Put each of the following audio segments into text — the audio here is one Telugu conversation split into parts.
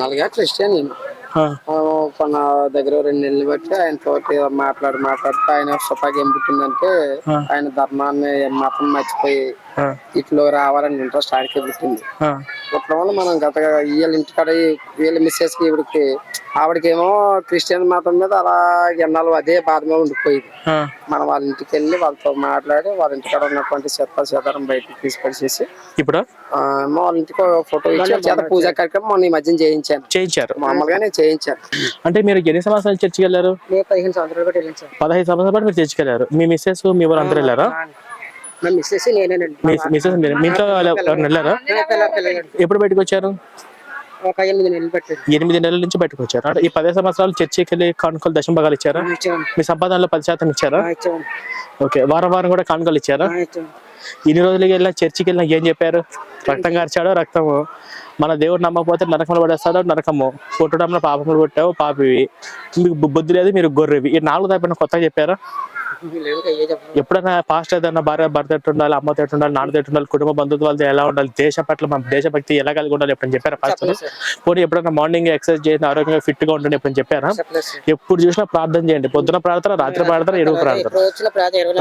నాలుగా క్రిస్టియన్ కొన్న దగ్గర రెండు నెలలు బట్టి ఆయన తోటి మాట్లాడి మాట్లాడితే ఆయన సుఖాకి ఏం పుట్టిందంటే ఆయన ధర్మాన్ని మతం మర్చిపోయి ఇట్లో రావాలని ఇంట్రెస్ట్ ఆడికే పుట్టింది. ఇట్లా వల్ల మనం గత వీళ్ళ ఇంటికాడ వీళ్ళ మిస్సెస్కి ఇవిడికి ఆవిడకేమో క్రిస్టియన్ మతం మీద అలా ఎన్నాళ్ళు అదే బాధ మీద ఉండిపోయింది. మనం వాళ్ళ ఇంటికి వెళ్ళి వాళ్ళతో మాట్లాడి వాళ్ళ ఇంటికాడ ఉన్నటువంటి చెత్త చెదారం బయటకు తీసుకొచ్చేసి ఇప్పుడు? ఆ, మా వాళ్ళ ఇంటికి ఫోటో ఇచ్చి చేత పూజా కార్యక్రమం మొన్న ఈ మధ్యన చేయించాను. చేయించారు. మామూలుగా నేను చేయించాను. అంటే మీరు ఎన్ని సంవత్సరాలు చర్చికి వెళ్ళారు? పదిహేను సంవత్సరాలు బట్టి వెళ్ళాను పదహైదు సంవత్సరాల పాటు మీరు చర్చికి వెళ్ళారు. మీ మిస్సెస్ మీ ఊరు అందరూ వెళ్ళారా? మిస్సెస్ నేనేనండి. మిస్సెస్ మీరు. మీ ఇంట్లో వాళ్ళు ఎవరైనా వెళ్ళారా? ఎప్పుడు బయటకు వచ్చారు? ఒక ఎనిమిది నెలలు పెట్టాడు ఎనిమిది నెలల నుంచి బయటకు వచ్చారు. అంటే ఈ పదే సంవత్సరాలు చర్చికి వెళ్ళి కానుకలు దశం భాగాలు ఇచ్చారా? మీ సంపాదనలో పది శాతం ఇచ్చారా? ఓకే. వారం వారం కూడా కానుకలు ఇచ్చారా? ఇన్ని రోజులకి వెళ్ళినా చర్చికి వెళ్ళినా ఏం చెప్పారు? రక్తం కార్చాడో రక్తము? మన దేవుడు నమ్మకపోతే నరకంలో పడేస్తాడో నరకము? పుట్టడంలో పాపములు పుట్టావు పాపివి. మీకు బుద్ధి లేదు మీరు గొర్రెవి. ఈ నాలుగు తప్పిన కొత్తగా చెప్పారా? ఎప్పుడైనా పాస్ట్ ఏదైనా భార్య భర్త ఎట్టు ఉండాలి అమ్మ ఎట్టు ఉండాలి నాన్న ఉండాలి కుటుంబ బంధుత్వాలతో ఎలా ఉండాలి దేశం పట్ల మన దేశభక్తి ఎలా కలిగి ఉండాలి ఎప్పుడైనా చెప్పారా సార్ పోనీ ఎప్పుడైనా మార్నింగ్ ఎక్సర్సైజ్ చేయండి ఆరోగ్యంగా ఫిట్గా ఉండండి ఎప్పుడైనా చెప్పారా? ఎప్పుడు చూసినా ప్రార్థన చేయండి పొద్దున ప్రార్థన రాత్రి ప్రార్థన ప్రార్థన. ఇరవై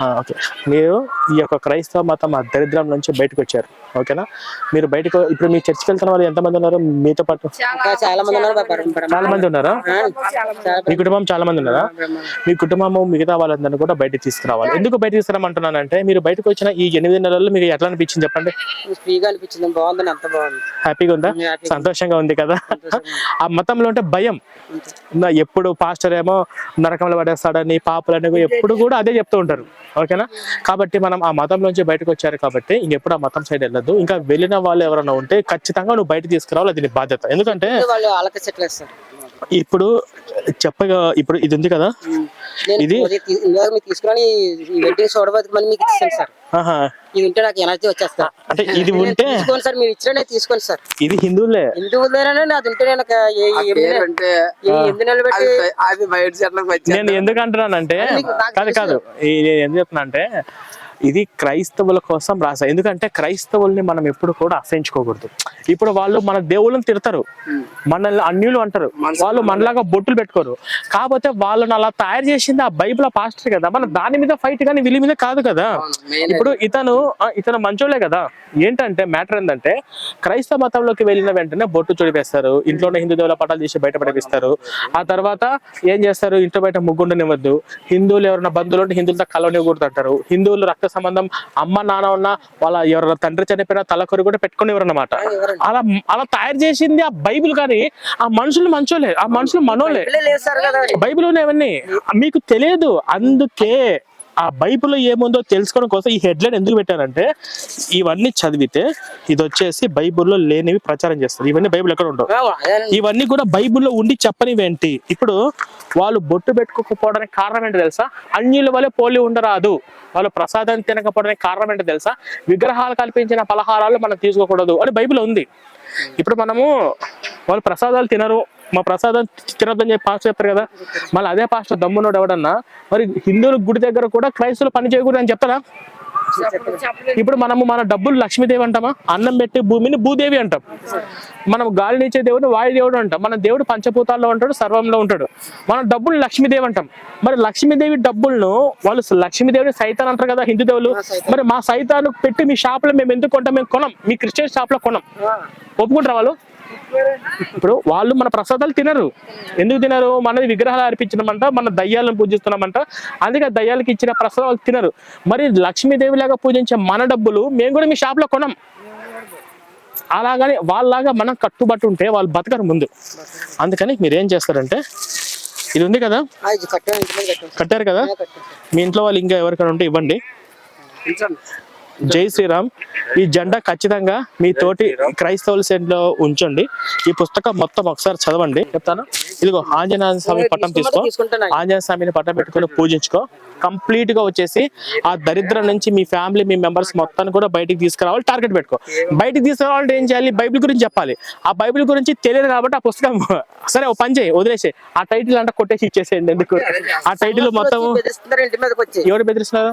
ఆ, ఓకే. మీరు ఈ యొక్క క్రైస్తవ మతం ఆ దరిద్రం నుంచి బయటకు వచ్చారు ఓకేనా? మీరు బయటకు ఇప్పుడు మీ చర్చికి వెళ్తున్న వాళ్ళు ఎంతమంది ఉన్నారు? మీతో పాటు చాలా మంది ఉన్నారు చాలా మంది ఉన్నారా? మీ కుటుంబం చాలా మంది ఉన్నారా? మీ కుటుంబం మిగతా వాళ్ళందరినీ కూడా బయటకు తీసుకురావాలి. ఎందుకు బయట తీసుకురామంటున్నానంటే మీరు బయటకు వచ్చిన ఈ ఎనిమిది నెలల్లో మీకు ఎట్లా అనిపించింది చెప్పండి? ఫ్రీగా అనిపించింది. అంత బాగుంది. హ్యాపీగా ఉందా? సంతోషంగా ఉంది కదా? ఆ మతంలో ఉంటే భయం. ఎప్పుడు పాస్టర్ ఏమో నరకంలో పడేస్తాడని పాపులని ఎప్పుడు కూడా అదే చెప్తూ ఉంటారు. ఓకేనా? కాబట్టి మనం ఆ మతం నుంచి బయటకు వచ్చారు కాబట్టి ఇంకెప్పుడు ఆ మతం సైడ్ వెళ్ళదు ఇంకా వెళ్ళిన వాళ్ళు ఎవరైనా ఉంటే ఖచ్చితంగా నువ్వు బయట తీసుకురావాలి అది బాధ్యత. ఎందుకంటే వాళ్ళు ఇప్పుడు చెప్పగా ఇప్పుడు ఇది ఉంది కదా? ఇది- తీసుకుని ఇది ఉంటే నాకు ఎనర్జీ అంటే ఇది ఉంటే తీసుకోండి సార్ మీరు ఇచ్చిన తీసుకోండి సార్. ఇది హిందువులే. అది ఉంటే నేను ఎందుకు అంటున్నానంటే కాదు కాదు. ఈ- నేను ఎందుకు చెప్తున్నా అంటే ఇది క్రైస్తవుల కోసం రాసా ఎందుకంటే క్రైస్తవుల్ని మనం ఎప్పుడు కూడా అసహించుకోకూడదు. ఇప్పుడు వాళ్ళు మన దేవుళ్ళని తిడతారు. మనల్ని అన్యులు అంటారు. వాళ్ళు మనలాగా బొట్టులు పెట్టుకోరు. కాకపోతే వాళ్ళని అలా తయారు చేసింది ఆ బైబిల్ పాస్టర్ కదా. మన దాని మీద ఫైట్ కానీ వీళ్ళ మీద కాదు కదా. ఇప్పుడు ఇతను ఇతను మంచోళ్ళే కదా. ఏంటంటే మ్యాటర్ ఏంటంటే క్రైస్తవ మతంలోకి వెళ్ళిన వెంటనే బొట్టు చుడిపేస్తారు. ఇంట్లోనే హిందూ దేవుల పటాలు తీసి బయట పడిపిస్తారు. ఆ తర్వాత ఏం చేస్తారు? ఇంట్లో బయట ముగ్గుండనివ్వద్దు. హిందువులు ఎవరైనా బంధువులు ఉంటే హిందువులతో కలవనివ్వకూడదు అంటారు. హిందువులు రక్త సంబంధం అమ్మ నాన్న ఉన్న వాళ్ళ ఎవరైనా తండ్రి చనిపోయినా తల కొరి కూడా పెట్టుకుని అన్నమాట అలా అలా తయారు చేసింది ఆ బైబిల్ కానీ ఆ మనుషులు మంచోలే ఆ మనుషులు మనోలే. బైబిల్ ఉన్నవన్నీ మీకు తెలియదు అందుకే ఆ బైబిల్లో ఏముందో తెలుసుకోవడం కోసం ఈ హెడ్లైన్ ఎందుకు పెట్టారంటే ఇవన్నీ చదివితే ఇది వచ్చేసి బైబిల్లో లేనివి ప్రచారం చేస్తారు. ఇవన్నీ బైబిల్ ఎక్కడ ఉండవు. ఇవన్నీ కూడా బైబిల్లో ఉండి చెప్పనివేంటి? ఇప్పుడు వాళ్ళు బొట్టు పెట్టుకోకపోవడానికి కారణం ఏంటో తెలుసా? అన్యుల వల్ల పోలి ఉండరాదు. వాళ్ళు ప్రసాదం తినకపోవడానికి కారణం ఏంటో తెలుసా? విగ్రహాలు కల్పించిన పలహారాలు మనం తీసుకోకూడదు అని బైబిల్ ఉంది. ఇప్పుడు మనము వాళ్ళు ప్రసాదాలు తినరు. మా ప్రసాదం తినొద్దని చెప్పి పాస్టర్ చెప్తారు కదా. మళ్ళీ అదే పాస్టర్ దమ్మునోడు ఎవడన్నా మరి హిందువుల గుడి దగ్గర కూడా క్రైస్తువులు పని చేయకూడదు అని చెప్తారా? ఇప్పుడు మనము మన డబ్బులు లక్ష్మీదేవి అంటామా? అన్నం పెట్టే భూమిని భూదేవి అంటాం. మనం గాలినిచ్చే దేవుడు వాయుదేవుడు అంటాం. మన దేవుడు పంచభూతాల్లో ఉంటాడు సర్వంలో ఉంటాడు. మన డబ్బులు లక్ష్మీదేవి అంటాం. మరి లక్ష్మీదేవి డబ్బులను వాళ్ళు లక్ష్మీదేవిని సైతాన్ అంటారు కదా హిందూ దేవులు మరి మా సైతాను పెట్టి మీ షాప్లో మేము ఎందుకు కొంటాం? మేము కొనం. మీ క్రిస్టియన్ షాప్లో కొనం. ఒప్పుకుంటారా వాళ్ళు? ఇప్పుడు వాళ్ళు మన ప్రసాదాలు తినరు. ఎందుకు తినరు? మనది విగ్రహాలు అర్పించడమంట మన దయ్యాలను పూజిస్తున్నామంట. అందుకే దయ్యాలకి ఇచ్చిన ప్రసాదాలు తినరు. మరి లక్ష్మీదేవి లాగా పూజించే మన డబ్బులు మేము కూడా మీ షాప్లో కొనం. అలాగని వాళ్ళలాగా మనం కట్టుబట్టు ఉంటే వాళ్ళు బతకరు ముందు. అందుకని మీరు ఏం చేస్తారంటే ఇది ఉంది కదా? కట్టారు కదా? మీ ఇంట్లో వాళ్ళు ఇంకా ఎవరికైనా ఉంటే ఇవ్వండి. జై శ్రీరామ్. ఈ జెండా ఖచ్చితంగా మీ తోటి క్రైస్తవుల సెంట్లో ఉంచండి. ఈ పుస్తకం మొత్తం ఒకసారి చదవండి. చెప్తాను. ఇదిగో ఆంజనేయ స్వామి పట్టం తీసుకో. ఆంజనేయ స్వామిని పట్టం పెట్టుకొని పూజించుకో. కంప్లీట్గా వచ్చేసి ఆ దరిద్రం నుంచి మీ ఫ్యామిలీ మీ మెంబర్స్ మొత్తాన్ని కూడా బయటికి తీసుకురావాలి టార్గెట్ పెట్టుకో. బయటికి తీసుకురావాలంటే ఏం చేయాలి? బైబిల్ గురించి చెప్పాలి. ఆ బైబిల్ గురించి తెలియదు కాబట్టి ఆ పుస్తకం సరే ఓ పని చేయి వదిలేసి ఆ టైటిల్ అంటే కొట్టేసి ఇచ్చేసేయండి ఎందుకు? ఆ టైటిల్ మొత్తం బెదిరిస్తున్నారు? ఇంటి మీదకి వచ్చి? ఎవరు బెదిరిస్తున్నారు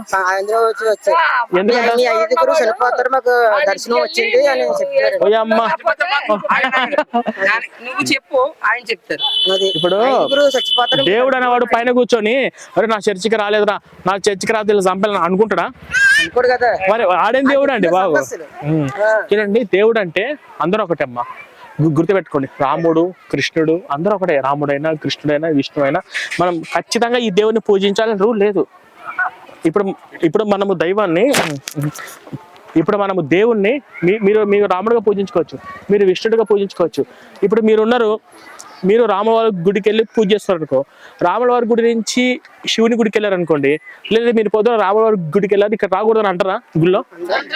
ఎందుకంట? ఐదుగురు చనిపోతారు మాకు దర్శనం వచ్చింది అని అమ్మ. నువ్వు చెప్పు ఆయన చెప్తారు. అది ఇప్పుడు దేవుడు అనేవాడు పైన కూర్చొని అరే నా చర్చికి రాలేదురా నా చర్చికి రాదు చంపాలని అనుకుంటాడా? అనుకోడు కదా. మరి ఆడేం దేవుడు అండి బాబు. చూడండి దేవుడు అంటే అందరూ ఒకటే అమ్మా గుర్తుపెట్టుకోండి రాముడు కృష్ణుడు అందరూ ఒకటే. రాముడైనా కృష్ణుడైనా విష్ణువైనా మనం ఖచ్చితంగా ఈ దేవుని పూజించాలని రూల్ లేదు. ఇప్పుడు ఇప్పుడు మనము దైవాన్ని ఇప్పుడు మనము దేవుణ్ణి మీ- మీరు మీరు రాముడుగా పూజించుకోవచ్చు. మీరు విష్ణుడిగా పూజించుకోవచ్చు. ఇప్పుడు మీరున్నారు మీరు రామవారి గుడికి వెళ్ళి పూజ చేస్తారు అనుకో రాములవారి గుడి నుంచి శివుని గుడికి వెళ్ళారనుకోండి లేదా మీరు పొద్దున రాములవారి గుడికి వెళ్ళారు ఇక్కడ రాకూడదని అంటారా గుళ్ళో?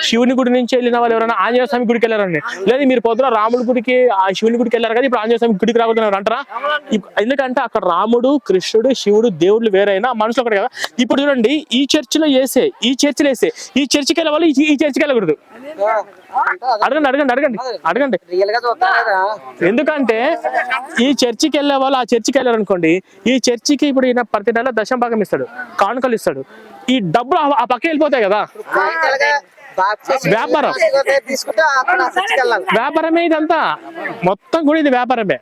శివుని గుడి నుంచి వెళ్ళిన వాళ్ళు ఎవరైనా ఆంజనేయ స్వామి గుడికి వెళ్ళారండి లేదా మీరు పొద్దున రాముడి గుడికి ఆ శివుని గుడికి వెళ్ళారు కదా ఇప్పుడు ఆంజనేయ స్వామి గుడికి రాకూడదని ఎవరు అంటారా? ఎందుకంటే అక్కడ రాముడు కృష్ణుడు శివుడు దేవుళ్ళు వేరైనా మనుషులు ఒకటి కదా. ఇప్పుడు చూడండి ఈ చర్చిలో వేసే ఈ చర్చిలో వేసే ఈ చర్చికి వెళ్ళే వాళ్ళు ఈ- ఈ చర్చికి వెళ్ళకూడదు. అడగండి అడగండి అడగండి అడగండి. ఎందుకంటే ఈ చర్చికి వెళ్ళే వాళ్ళు ఆ చర్చికి వెళ్ళారు అనుకోండి ఈ చర్చికి ఇప్పుడు ఈయన ప్రతి నెల దశం భాగం ఇస్తాడు కానుకలు ఇస్తాడు. ఈ డబ్బులు ఆ- పక్క వెళ్ళిపోతాయి కదా. వ్యాపారం. వ్యాపారమే ఇదంతా. మొత్తం కూడా ఇది వ్యాపారమే.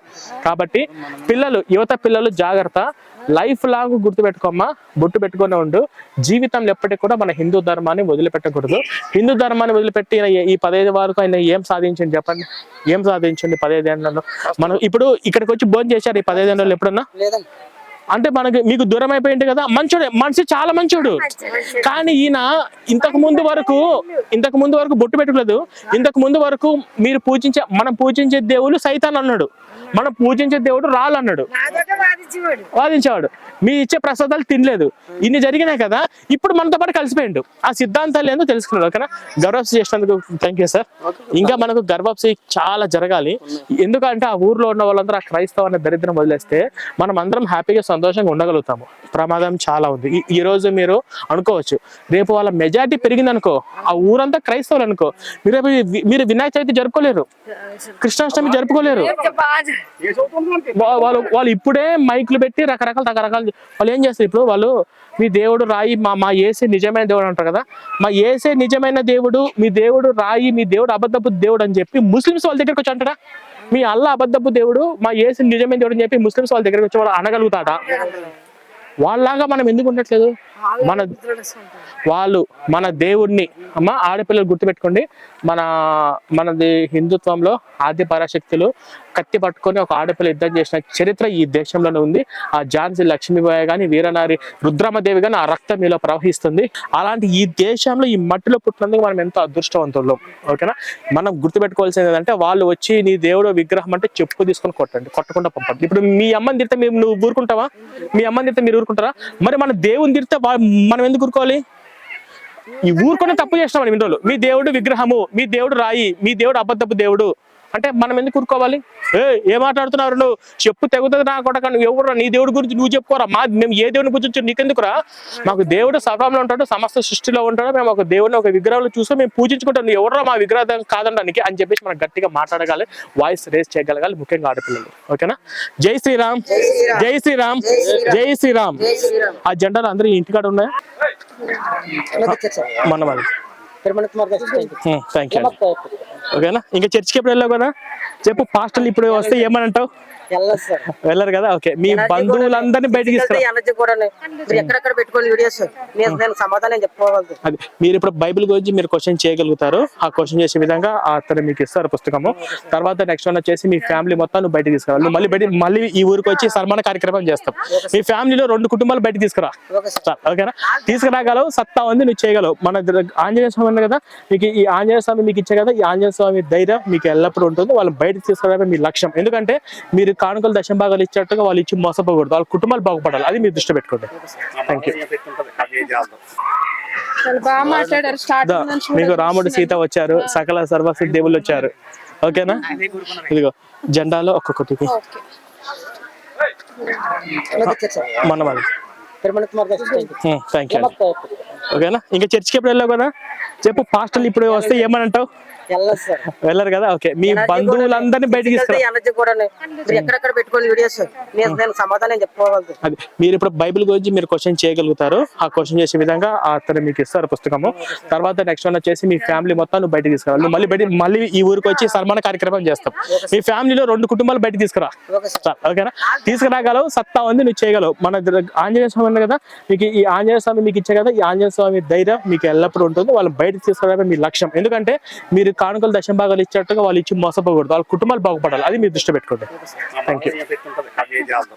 కాబట్టి పిల్లలు యువత పిల్లలు జాగ్రత్త. లైఫ్ లాంగ్ గుర్తుపెట్టుకోమ్మా. బొట్టు పెట్టుకునే ఉండు. జీవితంలో ఎప్పటికీ కూడా మన హిందూ ధర్మాన్ని వదిలిపెట్టకూడదు. హిందూ ధర్మాన్ని వదిలిపెట్టి ఈ పదహైదు వరకు ఆయన ఏం సాధించండి చెప్పండి. ఏం సాధించండి పదహైదు ఏళ్ళలో? మనం ఇప్పుడు ఇక్కడికి వచ్చి భోజనం చేశారు ఈ పదహైదు ఏళ్ళలో ఎప్పుడన్నా? అంటే మనకి మీకు దూరం అయిపోయింది కదా. మంచోడే. మనిషి చాలా మంచోడు. కానీ ఈయన ఇంతకు ముందు వరకు ఇంతకు ముందు వరకు బొట్టు పెట్టలేదు ఇంతకు ముందు వరకు మీరు పూజించే మనం పూజించే దేవుడు సైతాన్ అన్నాడు. మనం పూజించే దేవుడు రాళ్ళు అన్నాడు వాదించేవాడు. మీ ఇచ్చే ప్రసాదాలు తినలేదు. ఇన్ని జరిగినాయి కదా ఇప్పుడు మనతో పాటు కలిసిపోయిండు. ఆ సిద్ధాంతాలు ఏందో తెలుసుకున్నాడు ఓకేనా? గర్వాప్సి చేసినందుకు థ్యాంక్ యూ సార్ ఇంకా మనకు గర్వాప్సి చాలా జరగాలి. ఎందుకంటే ఆ ఊర్లో ఉన్న వాళ్ళందరూ ఆ క్రైస్తవ అనే దరిద్రం వదిలేస్తే మనం అందరం హ్యాపీగా సంతోషంగా ఉండగలుగుతాము. ప్రమాదం చాలా ఉంది. ఈ- రోజు మీరు అనుకోవచ్చు రేపు వాళ్ళ మెజారిటీ పెరిగింది అనుకో ఆ ఊరంతా క్రైస్తవులు అనుకో మీరు మీరు వినాయక చవితి జరుపుకోలేరు. కృష్ణాష్టమి జరుపుకోలేరు. వాళ్ళు వాళ్ళు ఇప్పుడే మైకులు పెట్టి రకరకాల రకరకాల వాళ్ళు ఏం చేస్తారు ఇప్పుడు? వాళ్ళు మీ దేవుడు రాయి మా మా ఏసే నిజమైన దేవుడు అంటారు కదా? మా ఏసే నిజమైన దేవుడు మీ దేవుడు రాయి మీ దేవుడు అబద్ధపు దేవుడు అని చెప్పి ముస్లిమ్స్ వాళ్ళ దగ్గరికి వచ్చి అంటారా మీ అల్లా అబద్ధపు దేవుడు మా ఏసే నిజమైన దేవుడు అని చెప్పి ముస్లిమ్స్ వాళ్ళ దగ్గరికి వచ్చి వాడు అనగలుగుతాడా. వాళ్ళలాగా మనం ఎందుకు ఉండట్లేదు? మన వాళ్ళు మన దేవుడిని అమ్మ ఆడపిల్లలు గుర్తుపెట్టుకోండి. మన మనది హిందుత్వంలో ఆద్య పరాశక్తులు కత్తి పట్టుకొని ఒక ఆడపిల్ల యుద్ధం చేసిన చరిత్ర ఈ దేశంలోనే ఉంది. ఆ ఝాన్సీ లక్ష్మీబాయి గాని వీరనారి రుద్రమదేవి గాని ఆ రక్తం మీలో ప్రవహిస్తుంది. అలాంటి ఈ దేశంలో ఈ మట్టిలో పుట్టినందుకు మనం ఎంతో అదృష్టవంతులు. ఓకేనా? మనం గుర్తుపెట్టుకోవాల్సింది ఏంటంటే వాళ్ళు వచ్చి నీ దేవుడు విగ్రహం అంటే చెప్పు తీసుకొని కొట్టండి కొట్టకుండా పంపండి ఇప్పుడు మీ అమ్మని తిడితే మేము నువ్వు ఊరుకుంటావా? మీ అమ్మని తిడితే మీరు ఊరుకుంటారా? మరి మన దేవుని తిడితే మనం ఎందుకు ఊరుకోవాలి? ఈ ఊరుకొని తప్పు చేస్తున్నాం ఇన్ని రోజులు. మీ దేవుడు విగ్రహము మీ దేవుడు రాయి మీ దేవుడు అబద్ధపు దేవుడు అంటే మనం ఎందుకు ఊరుకోవాలి? ఏ ఏ మాట్లాడుతున్నారు నువ్వు? చెప్పు తెగుతుంది నా కొడక. నువ్వు ఎవరు నీ దేవుడి గురించి నువ్వు చెప్పుకోరా. మా మేము ఏ దేవుని పూజించు నీకెందుకురా? మాకు దేవుడు సర్వంలో ఉంటాడు సమస్త సృష్టిలో ఉంటాడు. మేము ఒక దేవుడిని ఒక విగ్రహంలో చూస్తే మేము పూజించుకుంటాం. నువ్వు ఎవరో మా విగ్రహం కాదనడానికి అని చెప్పేసి మనం గట్టిగా మాట్లాడగాలి వాయిస్ రేస్ చేయగలగాలి ముఖ్యంగా ఆడపిల్లలు. ఓకేనా? జై శ్రీరామ్. జై శ్రీరామ్. జై శ్రీరామ్. ఆ జెండాలు అందరూ ఇంటికాడ ఉన్నాయా? మన థ్యాంక్ యూ ఓకేనా? ఇంకా చర్చికి ఎప్పుడు వెళ్ళావు కదా? చెప్పు పాస్టర్లు ఇప్పుడు వస్తే ఏమని అంటావు వెళ్ళదు సార్. వెళ్ళరు కదా? ఓకే. మీ బంధువులందరినీ బయటికి అది మీరు ఇప్పుడు బైబిల్ గురించి మీరు క్వశ్చన్ చేయగలుగుతారు. ఆ క్వశ్చన్ చేసే విధంగా అతను మీకు ఇస్తారు పుస్తకము. తర్వాత నెక్స్ట్ వన్ వచ్చేసి మీ ఫ్యామిలీ మొత్తం నువ్వు బయటికి తీసుకురా. నువ్వు మళ్ళీ బయట మళ్ళీ ఈ ఊరికి వచ్చి సన్మాన కార్యక్రమం చేస్తాం. మీ ఫ్యామిలీలో రెండు కుటుంబాలు బయటికి తీసుకురా. ఓకేనా? తీసుకురాగలవు సత్తా ఉంది నువ్వు చేయగలవు. మన ఆంజనేయ స్వామి కదా? మీకు ఈ ఆంజనేయ స్వామి మీకు ఇచ్చే కదా ఈ ఆంజనేయ స్వామి ధైర్యం మీకు ఎల్లప్పుడూ ఉంటుంది. వాళ్ళు బయటకు తీసుకురావడమే మీ లక్ష్యం. ఎందుకంటే మీరు కానుకలు దశం భాగాలు ఇచ్చేట్టుగా వాళ్ళు ఇచ్చి మోసపోకూడదు. వాళ్ళ కుటుంబాలు బాగుపడాలి. అది మీరు దృష్టి పెట్టుకోండి. థ్యాంక్ యూ మీకు రాముడు సీత వచ్చారు. సకల సర్వస్వ దేవుళ్ళు వచ్చారు. ఓకేనా? ఇదిగో జెండాలో ఒక్కొక్కటి ఓకే. మన థ్యాంక్ యూ ఓకేనా? ఇంకా చర్చికి ఎప్పుడు వెళ్ళావు కదా? చెప్పు పాస్టర్లు ఇప్పుడు వస్తే ఏమని అంటావు వెళ్ళరు కదా? ఓకే. మీ బంధువులందరినీ బయటికి అది. మీరు ఇప్పుడు బైబిల్ గురించి మీరు క్వశ్చన్ చేయగలుగుతారు. ఆ క్వశ్చన్ చేసే విధంగా అతను మీకు ఇస్తారు పుస్తకము. తర్వాత నెక్స్ట్ వన్ వచ్చేసి మీ ఫ్యామిలీ మొత్తం నువ్వు బయటకు తీసుకురావాలి నువ్వు మళ్ళీ బయట మళ్ళీ ఈ ఊరికి వచ్చి సన్మాన కార్యక్రమం చేస్తాం. మీ ఫ్యామిలీలో రెండు కుటుంబాలు బయటకు తీసుకురా. ఓకేనా? తీసుకురాగలవు సత్తా ఉంది నువ్వు చేయగలవు. మన ఆంజనేయ స్వామి కదా? మీకు ఈ ఆంజనేయ స్వామి మీకు ఇచ్చే కదా? ఈ ఆంజనేయ స్వామి ధైర్యం మీకు ఎల్లప్పుడూ ఉంటుంది. వాళ్ళు బయటకు తీసుకురావడమే మీ లక్ష్యం. ఎందుకంటే మీరు కానుకలు దశం భాగాలు ఇచ్చేట్టుగా వాళ్ళు ఇచ్చి మోసపోకూడదు. వాళ్ళ కుటుంబాలు బాగుపడాలి. అది మీరు దృష్టి పెట్టుకోండి. Thank you